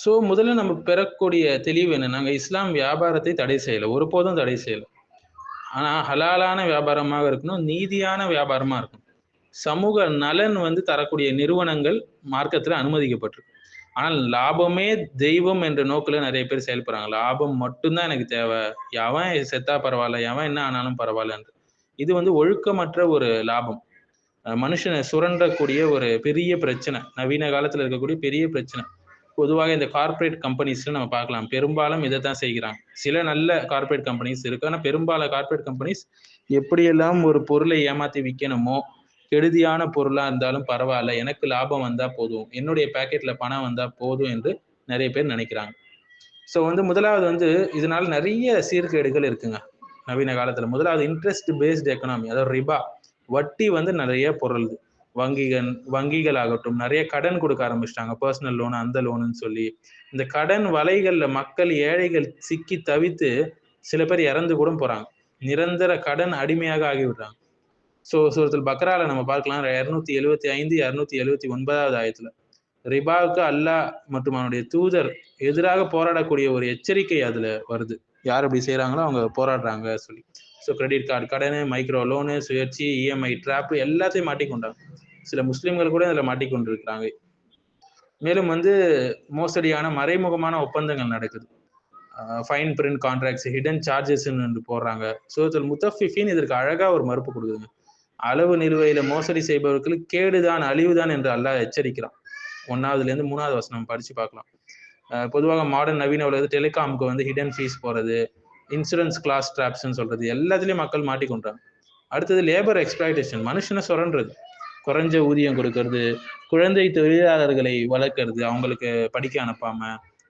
So முதல்ல நம்ம பெறக்கூடிய தெளிவு என்னன்னாங்க இஸ்லாம் வியாபாரத்தை தடை செய்யலை. ஒருபோதும் தடை செய்யலை. ஆனால் ஹலாலான வியாபாரமாக இருக்கணும் நீதியான வியாபாரமாக இருக்கணும். சமூக நலன் வந்து தரக்கூடிய நிறுவனங்கள் மார்க்கத்தில் அனுமதிக்கப்பட்டிருக்கு. ஆனால் லாபமே தெய்வம் என்ற நோக்கில் நிறைய பேர் செயல்படுறாங்க. லாபம் மட்டும்தான் எனக்கு தேவை. எவன் செத்தா பரவாயில்ல எவன் என்ன ஆனாலும் பரவாயில்லன்று இது வந்து ஒழுக்கமற்ற ஒரு லாபம். மனுஷனை சுரண்டக்கூடிய ஒரு பெரிய பிரச்சனை. நவீன காலத்தில் இருக்கக்கூடிய பெரிய பிரச்சனை. பொதுவாக இந்த கார்ப்பரேட் கம்பெனிஸில் நம்ம பார்க்கலாம். பெரும்பாலும் இதை தான் செய்கிறாங்க. சில நல்ல கார்ப்பரேட் கம்பெனிஸ் இருக்கு. ஆனால் பெரும்பாலும் கார்ப்பரேட் கம்பெனிஸ் எப்படியெல்லாம் ஒரு பொருளை ஏமாற்றி விற்கணுமோ கெடுதியான பொருளாக இருந்தாலும் பரவாயில்ல. எனக்கு லாபம் வந்தால் போதும். என்னுடைய பேக்கெட்டில் பணம் வந்தால் போதும் என்று நிறைய பேர் நினைக்கிறாங்க. ஸோ வந்து முதலாவது வந்து இதனால் நிறைய சீர்கேடுகள் இருக்குங்க. நவீன காலத்தில். முதலாவது இன்ட்ரெஸ்ட் பேஸ்டு எக்கனாமி அதாவது ரிபா. வட்டி வந்து நிறைய பொருள்து. வங்கிகள் வங்கிகள் ஆகட்டும் நிறைய கடன் கொடுக்க ஆரம்பிச்சிட்டாங்க. பர்சனல் லோன் அந்த லோனுன்னு சொல்லி. இந்த கடன் வலைகள்ல மக்கள் ஏழைகள் சிக்கி தவித்து சில பேர் இறந்து கூட போறாங்க. நிரந்தர கடன் அடிமையாக ஆகிவிடுறாங்க. ஸோ சூரத்தில் பக்ரால நம்ம பார்க்கலாம். இரநூத்தி எழுவத்தி ஐந்து இரநூத்தி எழுவத்தி ஒன்பதாவது ஆயத்துல. ரிபாவுக்கு அல்லாஹ் மற்றும் அவனுடைய தூதர் எதிராக போராடக்கூடிய ஒரு எச்சரிக்கை அதுல வருது. யார் அப்படி செய்யறாங்களோ அவங்க போராடுறாங்க சொல்லி. ஸோ கிரெடிட் கார்டு கடன் மைக்ரோ லோனு சுயற்சி இஎம்ஐ ட்ராப் எல்லாத்தையும் மாட்டிக்கொண்டாங்க. சில முஸ்லிம்கள் கூட இதில் மாட்டிக்கொண்டிருக்கிறாங்க. மேலும் வந்து மோசடியான மறைமுகமான ஒப்பந்தங்கள் நடக்குது. ஃபைன் பிரிண்ட் கான்ட்ராக்ட்ஸ் ஹிடன் சார்ஜஸ்ன்னு போடுறாங்க. சூரத்தில் முத்தஃபிஃபின் இதற்கு அழகாக ஒரு மறுப்பு கொடுக்குதுங்க. அளவு நிலுவையில் மோசடி செய்பவர்களுக்கு கேடுதான் அழிவுதான் என்று அல்லாஹ் எச்சரிக்கிறான். ஒன்றாவதுலேருந்து மூணாவது வசனம் படித்து பார்க்கலாம். பொதுவாக மாடர்ன் நவீன உலகத்து டெலிகாமுக்கு வந்து ஹிடன் ஃபீஸ் போகிறது இன்சூரன்ஸ் கிளாஸ் ட்ராப்ஸ்ன்னு சொல்கிறது எல்லாத்துலேயும் மக்கள் மாட்டிக்கொண்டாங்க. அடுத்தது லேபர் எக்ஸ்பிளாய்டேஷன் மனுஷனை சுரண்டுறது. குறைஞ்ச ஊதியம் கொடுக்கறது குழந்தை தொழிலாளர்களை வளர்க்கறது அவங்களுக்கு படிக்க அனுப்பாம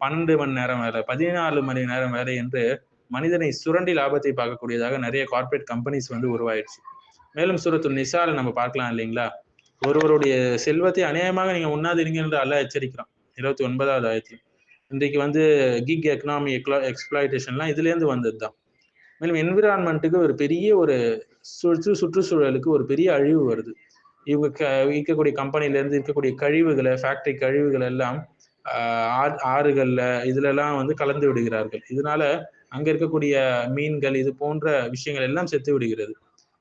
பன்னெண்டு மணி நேரம் வேலை பதினாலு மணி நேரம் வேலை என்று மனிதனை சுரண்டி லாபத்தை பார்க்கக்கூடியதாக நிறைய கார்பரேட் கம்பெனிஸ் வந்து உருவாயிடுச்சு. மேலும் சூரத்து நிசால நம்ம பார்க்கலாம் இல்லைங்களா? ஒருவருடைய செல்வத்தை அநியாயமாக நீங்க உண்ணாதீங்க என்று அல்ல எச்சரிக்கிறான். இருபத்தி ஒன்பதாவது ஆயிரத்துல இன்றைக்கு வந்து கிக் எக்கனாமி எக்ஸ்பிளாய்டேஷன்லாம் இதுலேருந்து வந்தது தான் மேலும் என்விரான்மெண்ட்டுக்கு ஒரு பெரிய ஒரு சுற்று சுற்றுச்சூழலுக்கு ஒரு பெரிய அழிவு வருது. இவங்க க இருக்கக்கூடிய கம்பெனில இருந்து இருக்கக்கூடிய கழிவுகளை ஃபேக்டரி கழிவுகள் எல்லாம் ஆறுகள்ல இதுல எல்லாம் வந்து கலந்து விடுகிறார்கள். இதனால அங்க இருக்கக்கூடிய மீன்கள் இது போன்ற விஷயங்கள் எல்லாம் செத்து விடுகிறது.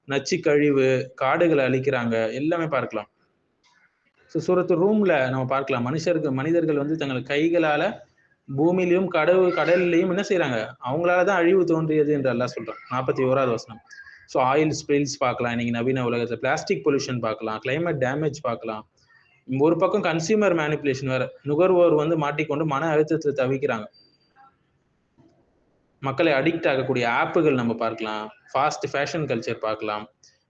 நச்சு கழிவு காடுகளை அழிக்கிறாங்க எல்லாமே பார்க்கலாம். ஸோ சூரத்து ரூம்ல நம்ம பார்க்கலாம். மனுஷருக்கு மனிதர்கள் வந்து தங்கள் கைகளால பூமியிலையும் கடவு கடல்லையும் என்ன செய்யறாங்க அவங்களாலதான் அழிவு தோன்றியது என்று எல்லாம் சொல்றான். நாற்பத்தி ஓராவது வசனம். ஸோ ஆயில் ஸ்பில்ஸ் பார்க்கலாம். இன்னைக்கு நவீன உலகத்தில் பிளாஸ்டிக் பொல்யூஷன் பார்க்கலாம். கிளைமேட் டேமேஜ் பார்க்கலாம். ஒரு பக்கம் கன்சியூமர் மேனிப்புலேஷன் வேற. நுகர்வோர் வந்து மாட்டிக்கொண்டு மன அழுத்தத்தை தவிக்கிறாங்க. மக்களை அடிக்ட் ஆகக்கூடிய ஆப்புகள் நம்ம பார்க்கலாம். ஃபாஸ்ட் ஃபேஷன் கல்ச்சர் பார்க்கலாம்.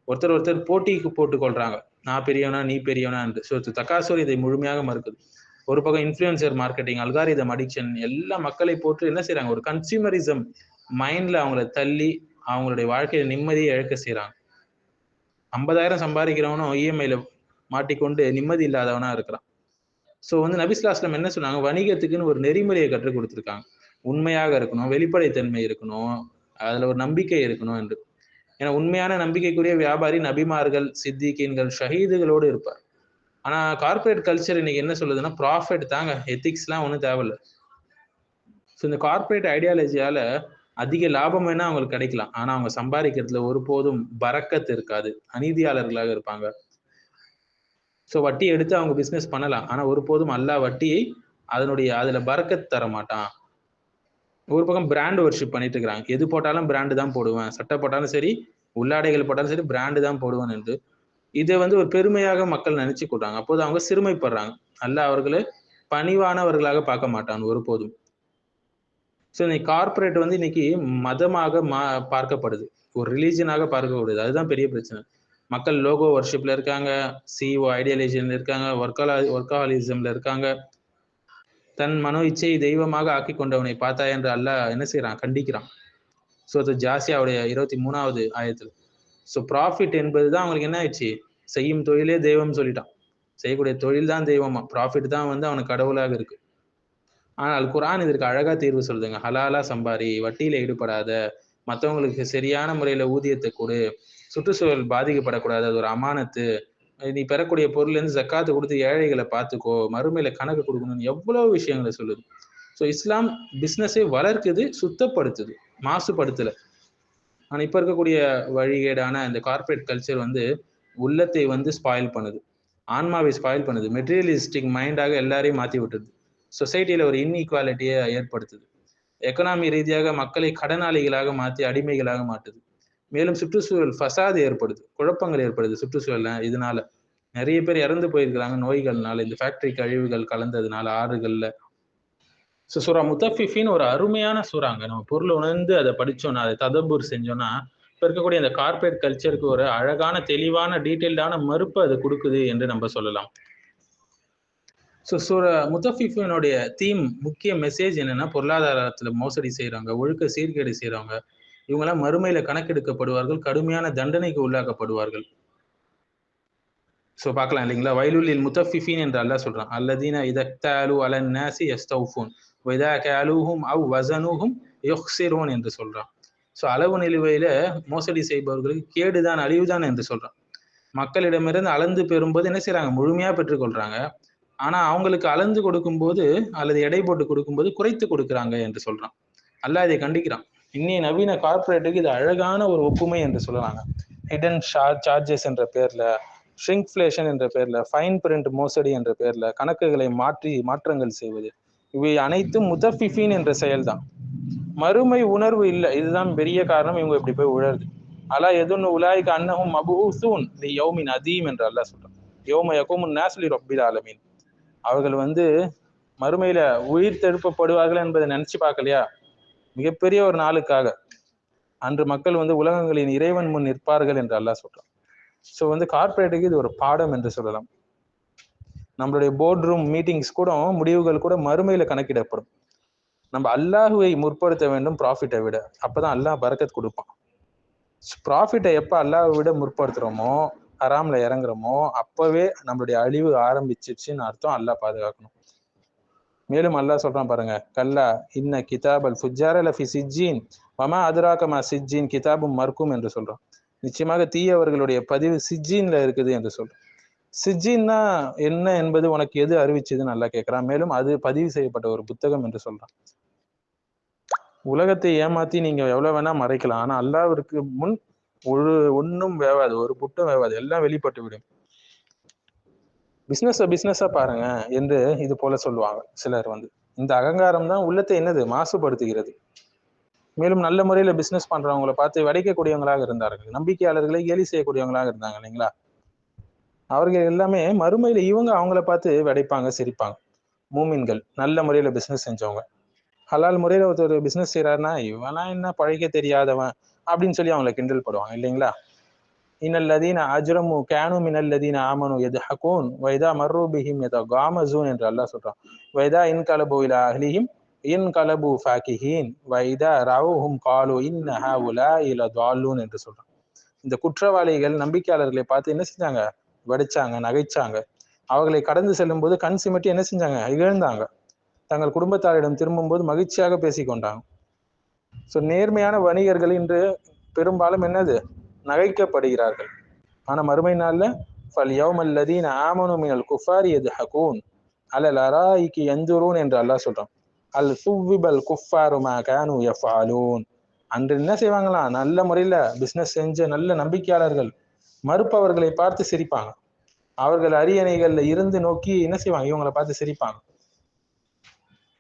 ஒருத்தர் ஒருத்தர் போட்டிக்கு போட்டு கொள்றாங்க. நான் பெரியவனா நீ பெரியவனா என்று. ஸோ தக்காசோர் இதை முழுமையாக மறுக்குது. ஒரு பக்கம் இன்ஃப்ளூயன்சர் மார்க்கெட்டிங் அல்காரிதம் அடிக்ஷன் எல்லா மக்களை போட்டு என்ன செய்யறாங்க ஒரு கன்சியூமரிசம் மைண்ட்ல அவங்கள தள்ளி அவங்களுடைய வாழ்க்கையில நிம்மதியை இழக்க செய்யறாங்க ஐம்பதாயிரம் சம்பாதிக்கிறவனும் இஎம்ஐல மாட்டிக்கொண்டு நிம்மதி இல்லாதவனா இருக்கிறான். ஸோ வந்து நபிஸ்லாஸ்லம் என்ன சொன்னாங்க? வணிகத்துக்குன்னு ஒரு நெறிமுறையை கற்றுக் கொடுத்துருக்காங்க. உண்மையாக இருக்கணும் வெளிப்படைத்தன்மை இருக்கணும் அதுல ஒரு நம்பிக்கை இருக்கணும் என்று. ஏன்னா உண்மையான நம்பிக்கைக்குரிய வியாபாரி நபிமார்கள் சித்திகீன்கள் ஷஹீதுகளோடு இருப்பார். ஆனா கார்பரேட் கல்ச்சர் இன்னைக்கு என்ன சொல்லுதுன்னா ப்ராஃபிட் தாங்க எத்திக்ஸ்லாம் ஒன்றும் தேவையில்லை. ஸோ இந்த கார்பரேட் ஐடியாலஜியால அதிக லாபம் வேணா அவங்களுக்கு கிடைக்கலாம். ஆனா அவங்க சம்பாதிக்கிறதுல ஒருபோதும் பறக்கத்து இருக்காது. அநீதியாளர்களாக இருப்பாங்க. ஸோ வட்டி எடுத்து அவங்க பிஸ்னஸ் பண்ணலாம். ஆனா ஒருபோதும் அல்லா வட்டியை அதனுடைய அதுல பறக்கத்து தர மாட்டான். ஒரு பக்கம் பிராண்ட் ஒர்ஷிப் பண்ணிட்டு இருக்கிறாங்க. எது போட்டாலும் பிராண்டு தான் போடுவேன். சட்டை போட்டாலும் சரி உள்ளாடைகள் போட்டாலும் சரி பிராண்டு தான் போடுவேன் என்று. இதை வந்து ஒரு பெருமையாக மக்கள் நினைச்சு கொள்றாங்க. அப்போது அவங்க சிறுமைப்படுறாங்க. அல்ல அவர்களை பணிவானவர்களாக பார்க்க மாட்டான் ஒருபோதும். ஸோ இன்னைக்கு கார்பரேட் வந்து இன்னைக்கு மதமாக மா பார்க்கப்படுது. ஒரு ரிலீஜனாக பார்க்கப்படுது அதுதான் பெரிய பிரச்சனை. மக்கள் லோகோ ஒர்ஷிப்ல இருக்காங்க சிஓ ஐடியாலஜில இருக்காங்க ஒர்க்காலா ஒர்க்காலிசம்ல இருக்காங்க. தன் மனோ இச்சையை தெய்வமாக ஆக்கி கொண்டவனை பார்த்தா என்று அல்ல என்ன செய்யறான் கண்டிக்கிறான். ஸோ அது ஜாசியாவுடைய இருபத்தி மூணாவது ஆயத்தில். ஸோ ப்ராஃபிட் என்பது தான் அவங்களுக்கு என்ன ஆயிடுச்சு? செய்யும் தொழிலே தெய்வம் சொல்லிட்டான். செய்யக்கூடிய தொழில் தான் தெய்வமா? ப்ராஃபிட் தான் வந்து அவனுக்கு கடவுளாக இருக்கு. ஆனால் குரான் இதற்கு அழகா தீர்வு சொல்லுதுங்க. ஹலாலா சம்பாரி வட்டியில ஈடுபடாத மற்றவங்களுக்கு சரியான முறையில ஊதியத்தை கொடு சுற்றுச்சூழல் பாதிக்கப்படக்கூடாது அது ஒரு அமானத்து. நீ பெறக்கூடிய பொருள்ல இருந்து ஜக்காத்து கொடுத்து ஏழைகளை பார்த்துக்கோ மறுமையில கணக்கு கொடுக்கணும்னு எவ்வளவு விஷயங்களை சொல்லுது. ஸோ இஸ்லாம் பிஸ்னஸை வளர்க்குது சுத்தப்படுத்துது மாசுபடுத்தல. ஆனா இப்ப இருக்கக்கூடிய வழிகேடான இந்த கார்ப்பரேட் கல்ச்சர் வந்து உள்ளத்தை வந்து ஸ்பாயில் பண்ணுது. ஆன்மாவை ஸ்பாயில் பண்ணுது. மெட்டீரியலிஸ்டிக் மைண்டாக எல்லாரையும் மாற்றி விட்டுருது. சொசைட்டில ஒரு இன்இக்வாலிட்டியை ஏற்படுத்துது. எக்கனாமி ரீதியாக மக்களை கடனாளிகளாக மாற்றி அடிமைகளாக மாட்டுது மேலும் சுற்றுச்சூழல் ஃபசாது ஏற்படுது. குழப்பங்கள் ஏற்படுது சுற்றுச்சூழல்ல. இதனால நிறைய பேர் இறந்து போயிருக்கிறாங்க நோய்கள்னால. இந்த ஃபேக்டரி கழிவுகள் கலந்ததுனால ஆறுகள்ல. ஸோ சூரா முத்தஃபிஃபின்னு ஒரு அருமையான சூறாங்க நம்ம பொருள் உணர்ந்து அதை படிச்சோம்னா அதை ததபூர் செஞ்சோம்னா இப்போ இருக்கக்கூடிய இந்த கார்பரேட் கல்ச்சருக்கு ஒரு அழகான தெளிவான டீட்டெயில்டான மறுப்பு அது கொடுக்குது என்று நம்ம சொல்லலாம். ஸோ சூர முத்தஃபிஃபினுடைய தீம் முக்கிய மெசேஜ் என்னென்னா பொருளாதாரத்தில் மோசடி செய்கிறாங்க ஒழுக்க சீர்கேடு செய்கிறாங்க இவங்கெல்லாம் மறுமையில் கணக்கெடுக்கப்படுவார்கள் கடுமையான தண்டனைக்கு உள்ளாக்கப்படுவார்கள். ஸோ பார்க்கலாம் இல்லைங்களா? வயலுலில் முத்தஃபிஃபின் என்று அல்லா சொல்கிறான் அல்லதீன இதக்தாலு அலன் நாசி எஸ்தௌஃபூன் வைதா கேலூஹும் அவ் வசனூஹும் யொக்சிரோன் என்று சொல்கிறான் ஸோ அளவு நிலுவையில் மோசடி செய்பவர்களுக்கு கேடுதான் அழிவுதான் என்று சொல்கிறான் மக்களிடமிருந்து அளந்து பெறும்போது என்ன செய்கிறாங்க முழுமையாக பெற்றுக்கொள்கிறாங்க ஆனா அவங்களுக்கு அளந்து கொடுக்கும்போது அல்லது எடை போட்டு கொடுக்கும்போது குறைத்து கொடுக்குறாங்க என்று சொல்றான். அல்ல இதை கண்டிக்கிறான். இன்னைய நவீன கார்பரேட்டுக்கு இது அழகான ஒரு ஒப்புமை என்று சொல்றாங்க ஹிடன் சார்ஜஸ் என்ற பேர்ல ஷ்ரிங்க்ஃபிளேஷன் என்ற பேர்ல ஃபைன் பிரிண்ட் மோசடி என்ற பேர்ல கணக்குகளை மாற்றி மாற்றங்கள் செய்வது இவை அனைத்தும் முதஃபிஃபின் என்ற செயல்தான். மறுமை உணர்வு இல்லை. இதுதான் பெரிய காரணம். இவங்க இப்படி போய் உழருது அலா எதுன்னு உலாய்க்கு அன்னஹும் மபூசூன் தி யௌமின் அதீம் என்று அல்லாஹ் சொல்றான். யோம யகுமுன் நாஸ்லி ரப்பில் ஆலமீன். அவர்கள் வந்து மறுமையில உயிர் தெழுப்பப்படுவார்கள் என்பதை நினைச்சு பார்க்கலையா? மிகப்பெரிய ஒரு நாளுக்காக. அன்று மக்கள் வந்து உலகங்களின் இறைவன் முன் நிற்பார்கள் என்று அல்லாஹ் சொல்றான். ஸோ வந்து கார்பரேட்டுக்கு இது ஒரு பாடம் என்று சொல்லலாம். நம்மளுடைய போர்ட் ரூம் மீட்டிங்ஸ் கூட முடிவுகள் கூட மறுமையில கணக்கிடப்படும். நம்ம அல்லாஹுவை முற்படுத்த வேண்டும் ப்ராஃபிட்டை விட. அப்பதான் அல்லாஹ் பறக்கத் கொடுப்பான். ப்ராஃபிட்டை எப்போ அல்லாஹை விட முற்படுத்துறோமோ ஹராம்ல இறங்குறோமோ அப்பவே நம்மளுடைய அழிவு ஆரம்பிச்சிருச்சுன்னு அர்த்தம் அல்லாஹ் பாதுகாக்கணும். மேலும் அல்லாஹ் சொல்றான் பாருங்க கல்லா இன்ன கிதாபல் ஃபுஜார ஃபி சிஜ்ஜீன் வமா அதுராக்கமா சிஜ்ஜீன் கிதாபும் மர்க்கும் என்று சொல்றான். நிச்சயமாக தீயவர்களுடைய பதிவு சிஜின்ல இருக்குது என்று சொல்றான். சிஜின்னா என்ன என்பது உனக்கு எது அறிவிச்சதுன்னு நல்லா கேட்கிறான் மேலும் அது பதிவு செய்யப்பட்ட ஒரு புத்தகம் என்று சொல்றான். உலகத்தை ஏமாத்தி நீங்க எவ்வளவு வேணா மறைக்கலாம். ஆனா அல்லாவிற்கு முன் ஒரு ஒன்றும் வேவாது ஒரு புட்டும் வேவாது எல்லாம் வெளிப்பட்டு விடும். பிஸ்னஸை பிசினஸா பாருங்க என்று இது போல சொல்லுவாங்க சிலர் வந்து. இந்த அகங்காரம் தான் உள்ளத்தை என்னது? மாசுபடுத்துகிறது. மேலும் நல்ல முறையில பிசினஸ் பண்றவங்களை பார்த்து வடைக்கக்கூடியவங்களாக இருந்தார்கள். நம்பிக்கையாளர்களை கேலி செய்யக்கூடியவங்களாக இருந்தாங்க இல்லைங்களா? அவர்கள் எல்லாமே மறுமையில இவங்க அவங்கள பார்த்து விடைப்பாங்க சிரிப்பாங்க. மூமின்கள் நல்ல முறையில பிசினஸ் செஞ்சவங்க. ஹலால் முறையில ஒருத்தர் பிசினஸ் செய்யறாருன்னா இவனா என்ன பழைக்க தெரியாதவன்? அப்படின்னு சொல்லி அவங்கள கிண்டல் படுவாங்க இல்லைங்களா? இன்னல்லதீன அஜ்ரமு கேனு மினல்லதீன ஆமனு எது ஹகூன் வைதா மர்ரு பிஹிம் எதா காமசூன் என்று அல்லாஹ் சொல்றான். வைதா இன் கலபு இலா அஹ்லிஹிம் இன் கலபு ஃபாக்கிஹீன் வைதா ரவுஹும் காலு இன்ன ஹவுலா இல தாலூன் என்று சொல்றான். இந்த குற்றவாளிகள் நம்பிக்கையாளர்களை பார்த்து என்ன செஞ்சாங்க? வடிச்சாங்க நகைச்சாங்க. அவர்களை கடந்து செல்லும் போது கண் சிமிட்டி என்ன செஞ்சாங்க? இகழ்ந்தாங்க. தங்கள் குடும்பத்தாரிடம் திரும்பும்போது மகிழ்ச்சியாக பேசிக்கொண்டாங்க. ஸோ நேர்மையான வணிகர்கள் இன்று பெரும்பாலும் என்னது? நகைக்கப்படுகிறார்கள். ஆனால் மறுமை நாளில் ஃபல் யௌமல்லதீன ஆமனு மினல் குஃபாரி எது ஹகூன் அலல் அராய்க்கு எந்துரூன் என்று அல்லாஹ் சொல்கிறான் அல் சுவிபல் குஃபாரு மா கானு யஃபாலூன் அன்று என்ன செய்வாங்களாம் நல்ல முறையில் பிஸ்னஸ் செஞ்ச நல்ல நம்பிக்கையாளர்கள் மறுப்பவர்களை பார்த்து சிரிப்பாங்க. அவர்கள் அரியணைகளில் இருந்து நோக்கி என்ன செய்வாங்க? இவங்களை பார்த்து சிரிப்பாங்க.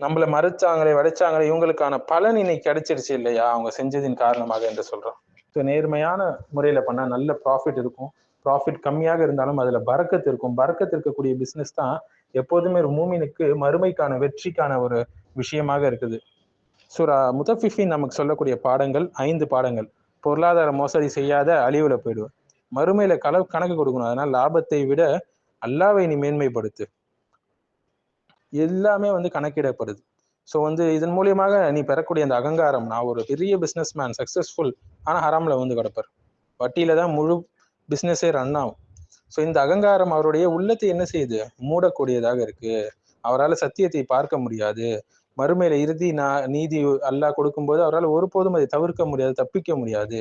நம்மளை மறைச்சாங்களே வடைச்சாங்களே இவங்களுக்கான பலன் இன்னைக்கு கிடைச்சிருச்சு இல்லையா? அவங்க செஞ்சதின் காரணமாக என்று சொல்றோம். ஸோ நேர்மையான முறையில பண்ணா நல்ல ப்ராஃபிட் இருக்கும். ப்ராஃபிட் கம்மியாக இருந்தாலும் அதுல பறக்கத்து இருக்கும். பறக்கத்து இருக்கக்கூடிய பிசினஸ் தான் எப்போதுமே ஒரு மூமினுக்கு மறுமைக்கான வெற்றிக்கான ஒரு விஷயமாக இருக்குது. சுரா முதஃபிஃபின் நமக்கு சொல்லக்கூடிய பாடங்கள் ஐந்து பாடங்கள். பொருளாதார மோசடி செய்யாத அழிவுல போயிடுவேன் மறுமையில கல கணக்கு கொடுக்கணும். அதனால லாபத்தை விட அல்லாவை நீ மேன்மைப்படுத்து. எல்லாமே வந்து கணக்கிடப்படுது. ஸோ வந்து இதன் மூலியமாக நீ பெறக்கூடிய அந்த அகங்காரம் நான் ஒரு பெரிய பிஸ்னஸ் மேன் சக்ஸஸ்ஃபுல் ஆனால் ஹராமில் வந்து கிடப்பார் வட்டியில தான் முழு பிஸ்னஸே ரன் ஆகும். ஸோ இந்த அகங்காரம் அவருடைய உள்ளத்தை என்ன செய்யுது? மூடக்கூடியதாக இருக்கு. அவரால் சத்தியத்தை பார்க்க முடியாது. மறுமையில இறுதி நான் நீதி அல்லாஹ் கொடுக்கும்போது அவரால் ஒருபோதும் அதை தவிர்க்க முடியாது தப்பிக்க முடியாது.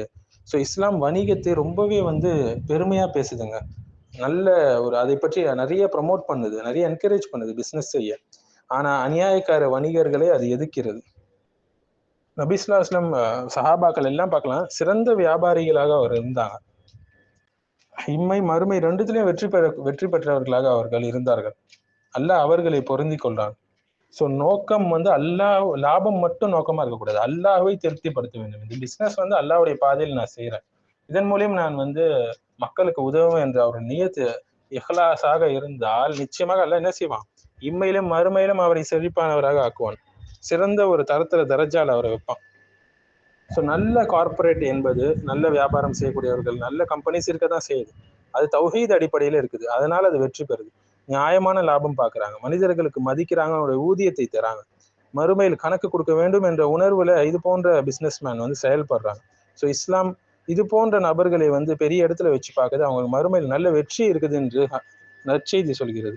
ஸோ இஸ்லாம் வணிகத்தை ரொம்பவே வந்து பெருமையா பேசுதுங்க. நல்ல ஒரு அதை பற்றி நிறைய ப்ரமோட் பண்ணுது நிறைய என்கரேஜ் பண்ணுது பிசினஸ் செய்ய. ஆனா அநியாயக்கார வணிகர்களை அது எதிர்க்கிறது நபிஸ்லா இஸ்லாம் சஹாபாக்கள் எல்லாம் பார்க்கலாம். சிறந்த வியாபாரிகளாக அவர் இருந்தாங்க. இம்மை மறுமை ரெண்டுத்திலையும் வெற்றி பெற வெற்றி பெற்றவர்களாக அவர்கள் இருந்தார்கள். அல்லாஹ் அவர்களை பொருந்தி கொள்றான் ஸோ நோக்கம் வந்து அல்லாஹ் லாபம் மட்டும் நோக்கமா இருக்கக்கூடாது அல்லாஹ்வை திருப்திப்படுத்த வேண்டும். இந்த பிசினஸ் வந்து அல்லாஹ்வுடைய பாதையில் நான் செய்யறேன் இதன் மூலியம் நான் வந்து மக்களுக்கு உதவும் என்ற ஒரு நியத்து இஹ்லாசாக இருந்தால் நிச்சயமாக அல்ல என்ன செய்வான்? இம்மையிலும் மறுமையிலும் அவரை செழிப்பானவராக ஆக்குவான். சிறந்த ஒரு தரத்துல தரஜால அவரை வைப்பான். ஸோ நல்ல கார்ப்பரேட் என்பது நல்ல வியாபாரம் செய்யக்கூடியவர்கள் நல்ல கம்பெனிஸ் இருக்க தான் செய்யுது. அது தௌஹீத் அடிப்படையில் இருக்குது. அதனால அது வெற்றி பெறுது. நியாயமான லாபம் பார்க்குறாங்க மனிதர்களுக்கு மதிக்கிறாங்க அவருடைய ஊதியத்தை தராங்க. மறுமையில் கணக்கு கொடுக்க வேண்டும் என்ற உணர்வுல இது போன்ற பிஸ்னஸ்மேன் வந்து செயல்படுறாங்க. ஸோ இஸ்லாம் இது போன்ற நபர்களை வந்து பெரிய இடத்துல வச்சு பார்க்குது. அவங்களுக்கு மறுமையில் நல்ல வெற்றி இருக்குது என்று நற்செய்தி சொல்கிறது.